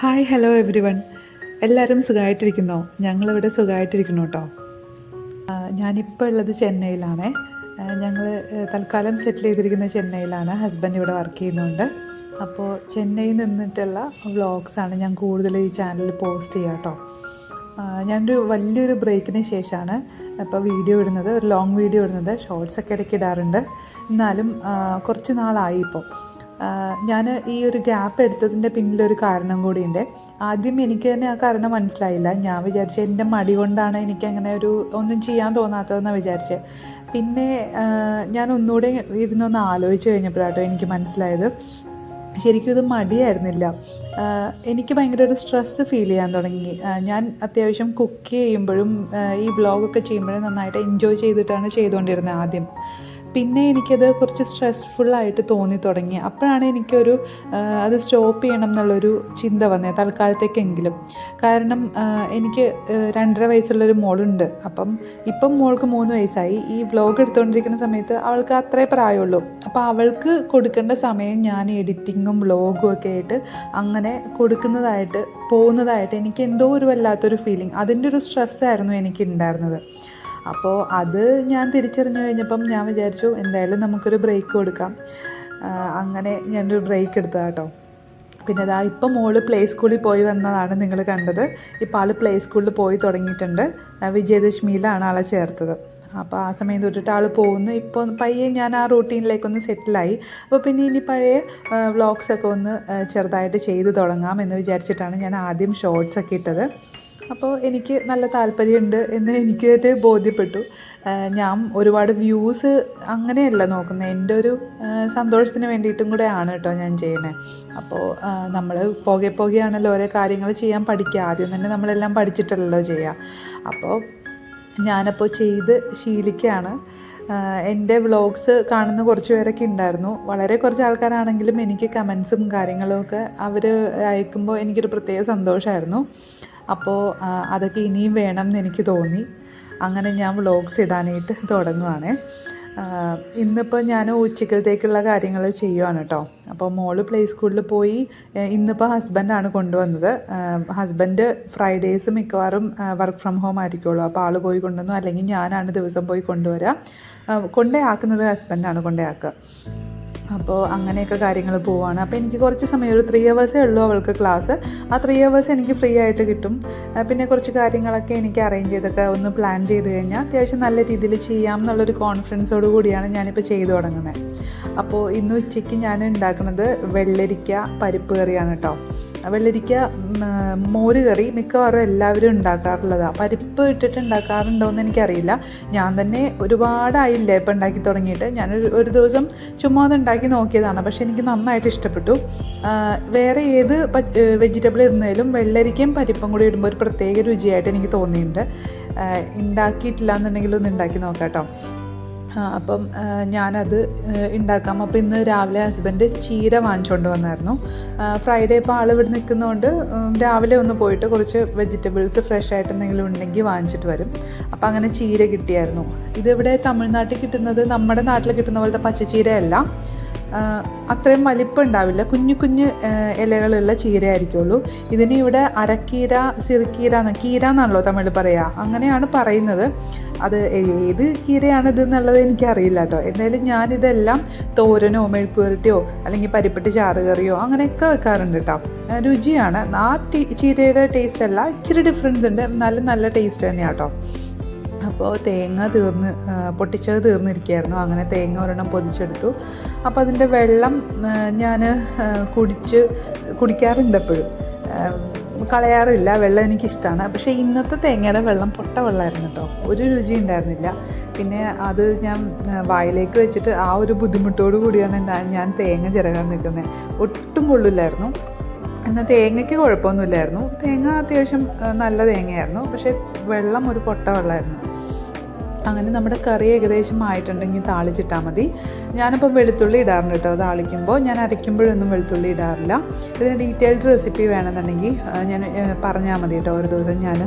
Hi hello every one എല്ലാവരും സുഖമായിട്ടിരിക്കുന്നോ? ഞങ്ങളിവിടെ സുഖമായിട്ടിരിക്കുന്നു കേട്ടോ. ഞാനിപ്പോൾ ഉള്ളത് ചെന്നൈയിലാണ്. ഞങ്ങൾ തൽക്കാലം സെറ്റിൽ ചെയ്തിരിക്കുന്ന ചെന്നൈയിലാണ്. ഹസ്ബൻഡ് ഇവിടെ വർക്ക് ചെയ്യുന്നുണ്ട്. അപ്പോൾ ചെന്നൈയിൽ നിന്നിട്ടുള്ള വ്ളോഗ്സാണ് ഞാൻ കൂടുതൽ ഈ ചാനലിൽ പോസ്റ്റ് ചെയ്യുക കേട്ടോ. ഞാനൊരു വലിയൊരു ബ്രേക്കിന് ശേഷമാണ് ഇപ്പോൾ വീഡിയോ ഇടുന്നത്. ഒരു ലോങ് വീഡിയോ ഇടുന്നത്. ഷോർട്സൊക്കെ ഇടയ്ക്ക് ഇടാറുണ്ട്. എന്നാലും കുറച്ച് നാളായി ഇപ്പോൾ ഞാൻ ഈ ഒരു ഗ്യാപ്പ് എടുത്തതിന്റെ പിന്നിലൊരു കാരണം കൂടിയുണ്ട്. ആദ്യം എനിക്ക് തന്നെ ആ കാരണം മനസ്സിലായില്ല. ഞാൻ വിചാരിച്ച എന്റെ മടി കൊണ്ടാണ് എനിക്ക് അങ്ങനെ ഒരു ഒന്നും ചെയ്യാൻ തോന്നാത്തതെന്ന് വിചാരിച്ചത് പിന്നെ ഞാൻ ഒന്നുകൂടെ ഇരുന്നൊന്ന് ആലോചിച്ച് കഴിഞ്ഞപ്പോഴാട്ടോ എനിക്ക് മനസ്സിലായത്. ശരിക്കും ഇത് മടിയായിരുന്നില്ല. എനിക്ക് ഭയങ്കര ഒരു സ്ട്രെസ്സ് ഫീൽ ചെയ്യാൻ തുടങ്ങി. ഞാൻ അത്യാവശ്യം കുക്ക് ചെയ്യുമ്പോഴും ഈ വ്ളോഗൊക്കെ ചെയ്യുമ്പോഴും നന്നായിട്ട് എൻജോയ് ചെയ്തിട്ടാണ് ചെയ്തുകൊണ്ടിരുന്നത് ആദ്യം. പിന്നെ എനിക്കത് കുറച്ച് സ്ട്രെസ്ഫുള്ളായിട്ട് തോന്നി തുടങ്ങി. അപ്പോഴാണ് എനിക്കൊരു അത് സ്റ്റോപ്പ് ചെയ്യണം എന്നുള്ളൊരു ചിന്ത വന്നത് തൽക്കാലത്തേക്കെങ്കിലും. കാരണം എനിക്ക് രണ്ടര വയസ്സുള്ളൊരു മോളുണ്ട്. അപ്പം ഇപ്പം മോൾക്ക് മൂന്ന് വയസ്സായി. ഈ വ്ളോഗ് എടുത്തുകൊണ്ടിരിക്കുന്ന സമയത്ത് അവൾക്ക് അത്രേ പ്രായമുള്ളൂ. അപ്പോൾ അവൾക്ക് കൊടുക്കേണ്ട സമയം ഞാൻ എഡിറ്റിങ്ങും വ്ളോഗും ഒക്കെ ആയിട്ട് അങ്ങനെ കൊടുക്കുന്നതായിട്ട് പോകുന്നതായിട്ട് എനിക്ക് എന്തോ ഒരു വല്ലാത്തൊരു ഫീലിംഗ് അതിന്റെ ഒരു സ്ട്രെസ്സായിരുന്നു എനിക്ക് ഉണ്ടായിരുന്നത് അപ്പോൾ അത് ഞാൻ തിരിച്ചറിഞ്ഞു കഴിഞ്ഞപ്പം ഞാൻ വിചാരിച്ചു എന്തായാലും നമുക്കൊരു ബ്രേക്ക് കൊടുക്കാം. അങ്ങനെ ഞാനൊരു ബ്രേക്ക് എടുത്തതാണ് കേട്ടോ പിന്നെ അതാ ഇപ്പം മോൾ പ്ലേ സ്കൂളിൽ പോയി വന്നതാണ് നിങ്ങൾ കണ്ടത്. ഇപ്പോൾ ആൾ പ്ലേ സ്കൂളിൽ പോയി തുടങ്ങിയിട്ടുണ്ട്. വിജയദശമിയിലാണ് ആളെ ചേർത്തത്. അപ്പോൾ ആ സമയം തൊട്ടിട്ട് ആൾ പോകുന്നു. ഇപ്പോൾ പയ്യെ ഞാൻ ആ റൂട്ടീനിലേക്കൊന്ന് സെറ്റിലായി അപ്പോൾ പിന്നെ ഇനി പഴയ വ്ളോഗ്സൊക്കെ ഒന്ന് ചെറുതായിട്ട് ചെയ്ത് തുടങ്ങാം എന്ന് വിചാരിച്ചിട്ടാണ് ഞാൻ ആദ്യം ഷോർട്സ് ഒക്കെ ഇട്ടത്. അപ്പോൾ എനിക്ക് നല്ല താല്പര്യമുണ്ട് എന്ന് എനിക്ക് ബോധ്യപ്പെട്ടു. ഞാൻ ഒരുപാട് വ്യൂസ് അങ്ങനെയല്ല നോക്കുന്നത്. എന്റെ ഒരു സന്തോഷത്തിന് വേണ്ടിയിട്ടും കൂടെ ആണ് കേട്ടോ ഞാൻ ചെയ്യുന്നത്. അപ്പോൾ നമ്മൾ പോകെ പോകെയാണല്ലോ ഓരോ കാര്യങ്ങൾ ചെയ്യാൻ പഠിക്കുക. ആദ്യം തന്നെ നമ്മളെല്ലാം പഠിച്ചിട്ടല്ലോ ചെയ്യുക. അപ്പോൾ ഞാനപ്പോൾ ചെയ്ത് ശീലിക്കുകയാണ്. എന്റെ വ്ളോഗ്സ് കാണുന്ന കുറച്ച് പേരൊക്കെ ഉണ്ടായിരുന്നു. വളരെ കുറച്ച് ആൾക്കാരാണെങ്കിലും എനിക്ക് കമൻസും കാര്യങ്ങളും ഒക്കെ അവർ അയക്കുമ്പോൾ എനിക്കൊരു പ്രത്യേക സന്തോഷമായിരുന്നു. അപ്പോൾ അതൊക്കെ ഇനിയും വേണം എന്ന് എനിക്ക് തോന്നി. അങ്ങനെ ഞാൻ വ്ളോഗ്സ് ഇടാനായിട്ട് തുടങ്ങുവാണ്. ഇന്നിപ്പോൾ ഞാൻ ഉച്ചക്കലത്തേക്കുള്ള കാര്യങ്ങൾ ചെയ്യുവാണ് കേട്ടോ അപ്പോൾ മോൾ പ്ലേ സ്കൂളിൽ പോയി ഇന്നിപ്പോൾ ഹസ്ബൻഡാണ് കൊണ്ടുവന്നത്. ഹസ്ബൻഡ് ഫ്രൈഡേസ് മിക്കവാറും വർക്ക് ഫ്രം ഹോം ആയിരിക്കുള്ളൂ. അപ്പോൾ ആൾ പോയി കൊണ്ടുവന്നു അല്ലെങ്കിൽ ഞാനാണ് ദിവസം പോയി കൊണ്ടുവരാം. കൊണ്ടേ ആക്കുന്നത് ഹസ്ബൻഡാണ് കൊണ്ടേ ആക്കുക അപ്പോൾ അങ്ങനെയൊക്കെ കാര്യങ്ങൾ പോവാണ്. അപ്പോൾ എനിക്ക് കുറച്ച് സമയം ഒരു ത്രീ അവേഴ്സേ ഉള്ളൂ അവൾക്ക് ക്ലാസ് ആ ത്രീ അവേഴ്സ് എനിക്ക് ഫ്രീ ആയിട്ട് കിട്ടും. പിന്നെ കുറച്ച് കാര്യങ്ങളൊക്കെ എനിക്ക് അറേഞ്ച് ചെയ്തൊക്കെ ഒന്ന് പ്ലാൻ ചെയ്ത് കഴിഞ്ഞാൽ അത്യാവശ്യം നല്ല രീതിയിൽ ചെയ്യാം എന്നുള്ളൊരു കോൺഫിഡൻസോട് കൂടിയാണ് ഞാനിപ്പോൾ ചെയ്തു തുടങ്ങുന്നത് അപ്പോൾ ഇന്ന് ഉച്ചയ്ക്ക് ഞാൻ ഉണ്ടാക്കുന്നത് വെള്ളരിക്ക പരിപ്പ് കറിയാണ് കേട്ടോ വെള്ളരിക്ക മോര് കറി മിക്കവാറും എല്ലാവരും ഉണ്ടാക്കാറുള്ളതാണ് പരിപ്പ് ഇട്ടിട്ട് ഉണ്ടാക്കാറുണ്ടോ എന്ന് എനിക്കറിയില്ല. ഞാൻ തന്നെ ഒരുപാടായില്ലേ ഇപ്പം ഉണ്ടാക്കി തുടങ്ങിയിട്ട്. ഞാൻ ഒരു ദിവസം ചുമ്മാ അത് ഉണ്ടാക്കി നോക്കിയതാണ്. പക്ഷേ എനിക്ക് നന്നായിട്ട് ഇഷ്ടപ്പെട്ടു. വേറെ ഏത് വെജിറ്റബിൾ ഇടുന്നതിലും വെള്ളരിക്കയും പരിപ്പും കൂടി ഇടുമ്പോൾ ഒരു പ്രത്യേക രുചിയായിട്ട് എനിക്ക് തോന്നിയിട്ടുണ്ട്. ഉണ്ടാക്കിയിട്ടില്ല എന്നുണ്ടെങ്കിൽ ഒന്ന് ഉണ്ടാക്കി നോക്കാം കേട്ടോ അപ്പം ഞാനത് ഉണ്ടാക്കാം അപ്പോൾ ഇന്ന് രാവിലെ ഹസ്ബൻഡ് ചീര വാങ്ങിച്ചുകൊണ്ട് വന്നായിരുന്നു. ഫ്രൈഡേ ഇപ്പോൾ ആൾ ഇവിടെ നിൽക്കുന്നതുകൊണ്ട് രാവിലെ ഒന്ന് പോയിട്ട് കുറച്ച് വെജിറ്റബിൾസ് ഫ്രഷ് ആയിട്ട് എന്തെങ്കിലും ഉണ്ടെങ്കിൽ വാങ്ങിച്ചിട്ട് വരും. അപ്പോൾ അങ്ങനെ ചീര കിട്ടിയായിരുന്നു. ഇതിവിടെ തമിഴ്നാട്ടിൽ കിട്ടുന്നത് നമ്മുടെ നാട്ടിൽ കിട്ടുന്ന പോലത്തെ പച്ചച്ചീരയല്ല. അത്രയും വലിപ്പം ഉണ്ടാവില്ല. കുഞ്ഞു കുഞ്ഞു ഇലകളുള്ള ചീരയായിരിക്കുള്ളൂ. ഇതിന് ഇവിടെ അരക്കീര സിറുക്കീര എന്ന കീര എന്നാണല്ലോ തമിഴ് പറയുക അങ്ങനെയാണ് പറയുന്നത്. അത് ഏത് കീരയാണിത് എന്നുള്ളത് എനിക്കറിയില്ല കേട്ടോ. എന്തായാലും ഞാനിതെല്ലാം തോരനോ മെഴുപ്പുരട്ടിയോ അല്ലെങ്കിൽ പരിപ്പിട്ട് ചാറുകറിയോ അങ്ങനെയൊക്കെ വെക്കാറുണ്ട് കേട്ടോ. രുചിയാണ്. ആ ചീരയുടെ ടേസ്റ്റ് അല്ല. ഇച്ചിരി ഡിഫറൻസ് ഉണ്ട്. നല്ല നല്ല ടേസ്റ്റ് തന്നെയാണ് കേട്ടോ. അപ്പോൾ തേങ്ങ തീർന്ന് പൊട്ടിച്ചത് തീർന്നിരിക്കുകയായിരുന്നു. അങ്ങനെ തേങ്ങ ഒരെണ്ണം പൊതിച്ചെടുത്തു. അപ്പോൾ അതിന്റെ വെള്ളം ഞാൻ കുടിച്ച് കുടിക്കാറുണ്ട് എപ്പോഴും. കളയാറില്ല വെള്ളം എനിക്കിഷ്ടമാണ് പക്ഷേ ഇന്നത്തെ തേങ്ങയുടെ വെള്ളം പൊട്ട വെള്ളമായിരുന്നു കേട്ടോ. ഒരു രുചി ഉണ്ടായിരുന്നില്ല. പിന്നെ അത് ഞാൻ വായിലേക്ക് വെച്ചിട്ട് ആ ഒരു ബുദ്ധിമുട്ടോടു കൂടിയാണ് ഞാൻ തേങ്ങ ചിരകാൻ നിൽക്കുന്നത്. ഒട്ടും കൊള്ളില്ലായിരുന്നു. എന്നാൽ തേങ്ങയ്ക്ക് കുഴപ്പമൊന്നുമില്ലായിരുന്നു. തേങ്ങ അത്യാവശ്യം നല്ല തേങ്ങയായിരുന്നു. പക്ഷേ വെള്ളം ഒരു പൊട്ട വെള്ളമായിരുന്നു. അങ്ങനെ നമ്മുടെ കറി ഏകദേശം ആയിട്ടുണ്ടെങ്കിൽ താളിച്ചിട്ടാൽ മതി. ഞാനിപ്പോൾ വെളുത്തുള്ളി ഇടാറുണ്ട് കേട്ടോ. താളിക്കുമ്പോൾ ഞാൻ അരയ്ക്കുമ്പോഴൊന്നും വെളുത്തുള്ളി ഇടാറില്ല. ഇതിന് ഡീറ്റെയിൽഡ് റെസിപ്പി വേണമെന്നുണ്ടെങ്കിൽ ഞാൻ പറഞ്ഞാൽ മതി കേട്ടോ. ഒരു ദിവസം ഞാൻ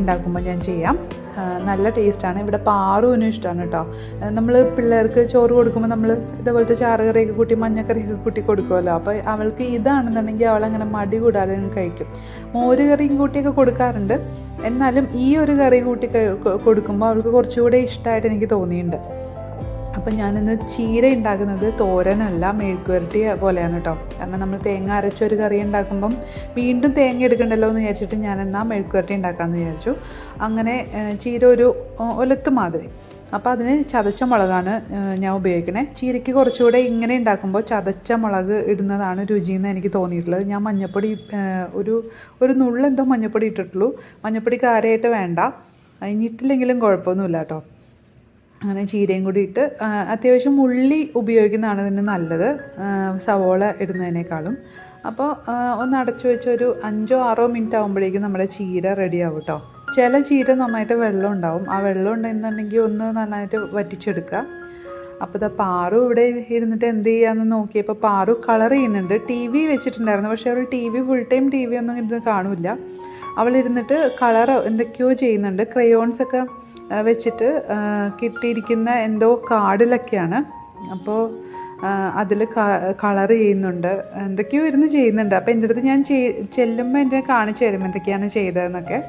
ഉണ്ടാക്കുമ്പോൾ ഞാൻ ചെയ്യാം. നല്ല ടേസ്റ്റാണ് ഇവിടെ പാറുവിനും ഇഷ്ടമാണ് കേട്ടോ നമ്മൾ പിള്ളേർക്ക് ചോറ് കൊടുക്കുമ്പോൾ നമ്മൾ ഇതേപോലത്തെ ചാറുകറിയൊക്കെ കൂട്ടി മഞ്ഞക്കറിയൊക്കെ കൂട്ടി കൊടുക്കുമല്ലോ അപ്പോൾ അവൾക്ക് ഇതാണെന്നുണ്ടെങ്കിൽ അവളങ്ങനെ മടി കൂടാതെ കഴിക്കും. മോര് കറിയും കൂട്ടിയൊക്കെ കൊടുക്കാറുണ്ട്. എന്നാലും ഈ ഒരു കറി കൂട്ടി കൊടുക്കുമ്പോൾ അവൾക്ക് കുറച്ചുകൂടെ ഇഷ്ടമായിട്ട് എനിക്ക് തോന്നിയിട്ടുണ്ട് അപ്പം ഞാനിന്ന് ചീര ഉണ്ടാക്കുന്നത് തോരനല്ല മെഴുക്കുവരട്ടി പോലെയാണ് കേട്ടോ കാരണം നമ്മൾ തേങ്ങ അരച്ചൊരു കറി ഉണ്ടാക്കുമ്പം വീണ്ടും തേങ്ങ എടുക്കണ്ടല്ലോ എന്ന് വിചാരിച്ചിട്ട് ഞാൻ എന്നാൽ മെഴുക്കുവരട്ടി ഉണ്ടാക്കാമെന്ന് വിചാരിച്ചു. അങ്ങനെ ചീര ഒരു ഒലത്ത് മാതിരി. അപ്പോൾ അതിന് ചതച്ച മുളകാണ് ഞാൻ ഉപയോഗിക്കണേ. ചീരയ്ക്ക് കുറച്ചുകൂടെ ഇങ്ങനെ ഉണ്ടാക്കുമ്പോൾ ചതച്ച മുളക് ഇടുന്നതാണ് രുചിയെന്ന് എനിക്ക് തോന്നിയിട്ടുള്ളത്. ഞാൻ മഞ്ഞപ്പൊടി ഒരു ഒരു നുള്ളെന്തോ മഞ്ഞപ്പൊടി ഇട്ടിട്ടുള്ളൂ. മഞ്ഞപ്പൊടി കാര്യമായിട്ട് വേണ്ട. ഇനിയിട്ടില്ലെങ്കിലും കുഴപ്പമൊന്നുമില്ല കേട്ടോ അങ്ങനെ ചീരയും കൂടി ഇട്ട് അത്യാവശ്യം ഉള്ളി ഉപയോഗിക്കുന്നതാണ് ഇതിന് നല്ലത്. സവോള ഇടുന്നതിനേക്കാളും. അപ്പോൾ ഒന്ന് അടച്ചു വെച്ച് ഒരു അഞ്ചോ ആറോ മിനിറ്റ് ആകുമ്പോഴേക്കും നമ്മുടെ ചീര റെഡിയാവും കേട്ടോ ചില ചീര നന്നായിട്ട് വെള്ളം ഉണ്ടാവും. ആ വെള്ളം ഉണ്ടെന്നുണ്ടെങ്കിൽ ഒന്ന് നന്നായിട്ട് വറ്റിച്ചെടുക്കുക. അപ്പോൾ ഇതാ പാറു ഇവിടെ ഇരുന്നിട്ട് എന്ത് ചെയ്യാമെന്ന് നോക്കിയപ്പോൾ പാറു കളർ ചെയ്യുന്നുണ്ട്. ടി വി വെച്ചിട്ടുണ്ടായിരുന്നു. പക്ഷേ അവൾ T V full time T V ഒന്നും ഇരുന്ന് കാണില്ല. അവൾ ഇരുന്നിട്ട് കളർ എന്തൊക്കെയോ ചെയ്യുന്നുണ്ട്. ക്രയോൺസ് ഒക്കെ ആ, വെച്ചിട്ട് കിട്ടിയിരിക്കുന്ന എന്തോ കാർഡിലൊക്കെയാണ്. അപ്പോൾ അതിൽ കളർ ചെയ്യുന്നുണ്ട്. എന്തൊക്കെയോ ഇരുന്ന് ചെയ്യുന്നുണ്ട്. അപ്പോൾ എന്റെ അടുത്ത് ഞാൻ ചെയ് ചെല്ലുമ്പോൾ എന്റെ കാണിച്ചു തരും എന്തൊക്കെയാണ് ചെയ്തതെന്നൊക്കെ.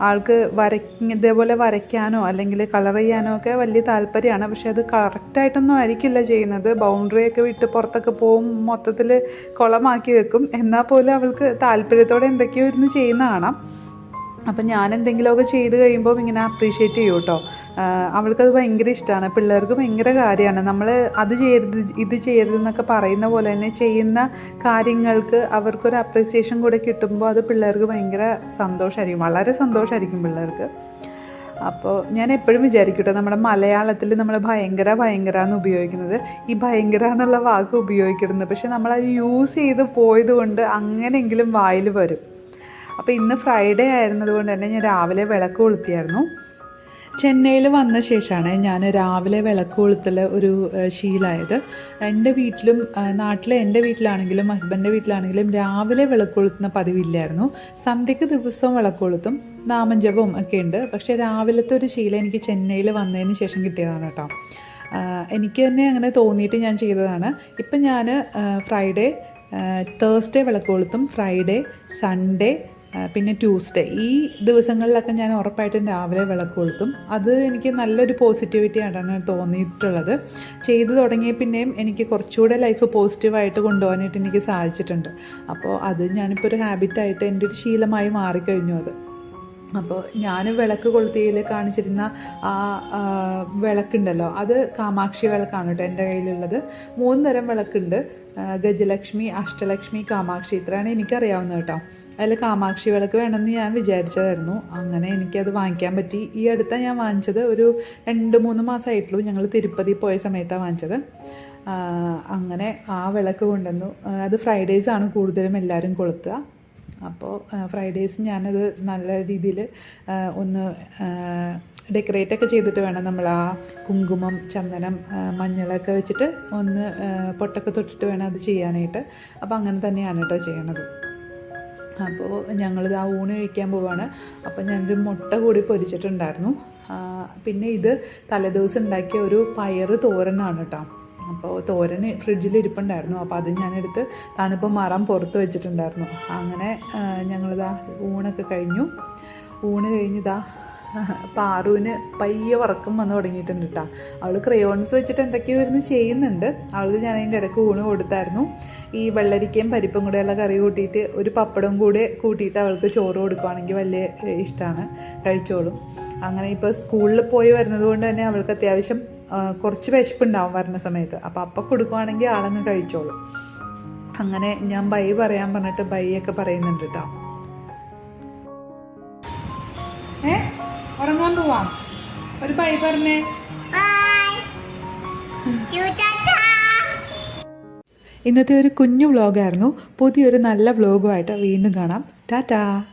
ആൾക്ക് വര ഇതേപോലെ വരയ്ക്കാനോ അല്ലെങ്കിൽ കളർ ചെയ്യാനോ ഒക്കെ വലിയ താല്പര്യമാണ്. പക്ഷേ അത് കറക്റ്റായിട്ടൊന്നും ആയിരിക്കില്ല ചെയ്യുന്നത്. ബൗണ്ടറിയൊക്കെ വിട്ട് പുറത്തൊക്കെ പോവും മൊത്തത്തിൽ കുളമാക്കി വെക്കും. എന്നാൽ പോലും അവൾക്ക് താല്പര്യത്തോടെ എന്തൊക്കെയോ ഇരുന്ന് ചെയ്യുന്ന കാണാം. അപ്പം ഞാൻ എന്തെങ്കിലുമൊക്കെ ചെയ്ത് കഴിയുമ്പോൾ ഇങ്ങനെ അപ്രീഷിയേറ്റ് ചെയ്യും കേട്ടോ അവൾക്കത് ഭയങ്കര ഇഷ്ടമാണ് പിള്ളേർക്ക് ഭയങ്കര കാര്യമാണ്. നമ്മൾ അത് ചെയ്യരുത് ഇത് ചെയ്യരുത് എന്നൊക്കെ പറയുന്ന പോലെ തന്നെ ചെയ്യുന്ന കാര്യങ്ങൾക്ക് അവർക്കൊരു അപ്രീസിയേഷൻ കൂടെ കിട്ടുമ്പോൾ അത് പിള്ളേർക്ക് ഭയങ്കര സന്തോഷമായിരിക്കും വളരെ സന്തോഷമായിരിക്കും പിള്ളേർക്ക്. അപ്പോൾ ഞാൻ എപ്പോഴും വിചാരിക്കും കേട്ടോ നമ്മുടെ മലയാളത്തിൽ നമ്മൾ ഭയങ്കര ഭയങ്കര എന്ന് ഉപയോഗിക്കുന്നത്. ഈ ഭയങ്കര എന്നുള്ള വാക്ക് ഉപയോഗിക്കരുത്. പക്ഷെ നമ്മളത് യൂസ് ചെയ്ത് പോയത് കൊണ്ട് അങ്ങനെയെങ്കിലും വായിൽ വരും. അപ്പോൾ ഇന്ന് ഫ്രൈഡേ ആയിരുന്നതുകൊണ്ട് തന്നെ ഞാൻ രാവിലെ വിളക്ക് കൊളുത്തിയായിരുന്നു. ചെന്നൈയിൽ വന്ന ശേഷമാണ് ഞാൻ രാവിലെ വിളക്ക് കൊളുത്തൽ ഒരു ശീലമായത് എന്റെ വീട്ടിലും നാട്ടിലെ എന്റെ വീട്ടിലാണെങ്കിലും ഹസ്ബന്റെ വീട്ടിലാണെങ്കിലും രാവിലെ വിളക്ക് കൊളുത്തുന്ന പതിവില്ലായിരുന്നു. സന്ധ്യക്ക് ദിവസവും വിളക്ക് കൊളുത്തും നാമജപവും ഒക്കെ ഉണ്ട്. പക്ഷേ രാവിലത്തെ ഒരു ശീലം എനിക്ക് ചെന്നൈയിൽ വന്നതിന് ശേഷം കിട്ടിയതാണ് കേട്ടോ. എനിക്ക് തന്നെ അങ്ങനെ തോന്നിയിട്ട് ഞാൻ ചെയ്തതാണ്. ഇപ്പം ഞാൻ ഫ്രൈഡേ തേഴ്സ്ഡേ വിളക്ക് കൊളുത്തും ഫ്രൈഡേ സൺഡേ പിന്നെ ട്യൂസ്ഡേ. ഈ ദിവസങ്ങളിലൊക്കെ ഞാൻ ഉറപ്പായിട്ടും രാവിലെ വിളക്ക് കൊളുത്തും. അത് എനിക്ക് നല്ലൊരു പോസിറ്റിവിറ്റി ആയിട്ടാണ് തോന്നിയിട്ടുള്ളത്. ചെയ്തു തുടങ്ങിയ പിന്നെയും എനിക്ക് കുറച്ചുകൂടെ ലൈഫ് പോസിറ്റീവായിട്ട് കൊണ്ടുപോകാനായിട്ട് എനിക്ക് സാധിച്ചിട്ടുണ്ട്. അപ്പോൾ അത് ഞാനിപ്പോൾ ഒരു ഹാബിറ്റായിട്ട് എന്റെ ഒരു ശീലമായി മാറിക്കഴിഞ്ഞു അത്. അപ്പോൾ ഞാൻ വിളക്ക് കൊളുത്തിയിൽ കാണിച്ചിരുന്ന ആ വിളക്കുണ്ടല്ലോ അത് കാമാക്ഷി വിളക്കാണ് കേട്ടോ എന്റെ കയ്യിലുള്ളത്. മൂന്ന് തരം വിളക്കുണ്ട് ഗജലക്ഷ്മി അഷ്ടലക്ഷ്മി കാമാക്ഷി ഇത്രയാണ് എനിക്കറിയാവുന്നത് കേട്ടോ. അതിൽ കാമാക്ഷി വിളക്ക് വേണമെന്ന് ഞാൻ വിചാരിച്ചതായിരുന്നു. അങ്ങനെ എനിക്കത് വാങ്ങിക്കാൻ പറ്റി. ഈ അടുത്ത ഞാൻ വാങ്ങിച്ചത് ഒരു രണ്ട് മൂന്ന് മാസമായിട്ടുള്ളൂ. ഞങ്ങൾ തിരുപ്പതി പോയ സമയത്താണ് വാങ്ങിച്ചത്. അങ്ങനെ ആ വിളക്ക് കൊണ്ടുവന്നു. അത് ഫ്രൈഡേയ്സ് ആണ് കൂടുതലും എല്ലാവരും കൊളുത്തുക. അപ്പോൾ ഫ്രൈഡേയ്സ് ഞാനത് നല്ല രീതിയിൽ ഒന്ന് ഡെക്കറേറ്റ് ഒക്കെ ചെയ്തിട്ട് വേണം നമ്മൾ ആ കുങ്കുമം ചന്ദനം മഞ്ഞളൊക്കെ വെച്ചിട്ട് ഒന്ന് പൊട്ടൊക്കെ തൊട്ടിട്ട് വേണം അത് ചെയ്യാനായിട്ട്. അപ്പോൾ അങ്ങനെ തന്നെയാണ് കേട്ടോ ചെയ്യണത്. അപ്പോൾ ഞങ്ങളിത് ആ ഊണ് കഴിക്കാൻ പോവാണ്. അപ്പോൾ ഞാനൊരു മുട്ട കൂടി പൊരിച്ചിട്ടുണ്ടായിരുന്നു. പിന്നെ ഇത് തലേദിവസം ഉണ്ടാക്കിയ ഒരു പയറ് തോരനാണ് കേട്ടോ അപ്പോൾ തോരന് ഫ്രിഡ്ജിൽ ഇരിപ്പുണ്ടായിരുന്നു. അപ്പോൾ അത് ഞാനെടുത്ത് തണുപ്പ് മാറാൻ പുറത്ത് വെച്ചിട്ടുണ്ടായിരുന്നു. അങ്ങനെ ഞങ്ങളിതാ ഊണൊക്കെ കഴിഞ്ഞു. ഊണ് കഴിഞ്ഞിതാ പാറുവിന് പയ്യെ ഉറക്കം വന്ന് തുടങ്ങിയിട്ടുണ്ട് കേട്ടോ അവൾ ക്രയോൺസ് വെച്ചിട്ട് എന്തൊക്കെയോ ഇരുന്ന് ചെയ്യുന്നുണ്ട്. അവൾക്ക് ഞാൻ അതിന്റെ ഇടയ്ക്ക് ഊണ് കൊടുത്തായിരുന്നു. ഈ വെള്ളരിക്കയും പരിപ്പും കൂടെയുള്ള കറി കൂട്ടിയിട്ട് ഒരു പപ്പടം കൂടെ കൂട്ടിയിട്ട് അവൾക്ക് ചോറ് കൊടുക്കുവാണെങ്കിൽ വലിയ ഇഷ്ടമാണ് കഴിച്ചോളും. അങ്ങനെ ഇപ്പോൾ സ്കൂളിൽ പോയി വരുന്നത് കൊണ്ട് തന്നെ അവൾക്ക് അത്യാവശ്യം കുറച്ച് വിശപ്പുണ്ടാവും വരുന്ന സമയത്ത്. അപ്പോൾ അപ്പം കൊടുക്കുവാണെങ്കിൽ ആളങ്ങ് കഴിച്ചോളും. അങ്ങനെ ഞാൻ ബൈ പറയാൻ പറഞ്ഞിട്ട് ബൈ ഒക്കെ പറയുന്നുണ്ട് കേട്ടോ ഏ? ഉറങ്ങാൻ പോവാം? ഒരു ബൈ പറഞ്ഞേ. ഇന്നത്തെ ഒരു കുഞ്ഞു വ്ളോഗായിരുന്നു. പുതിയൊരു നല്ല വ്ളോഗുമായിട്ട് വീണ്ടും കാണാം. ടാറ്റാ.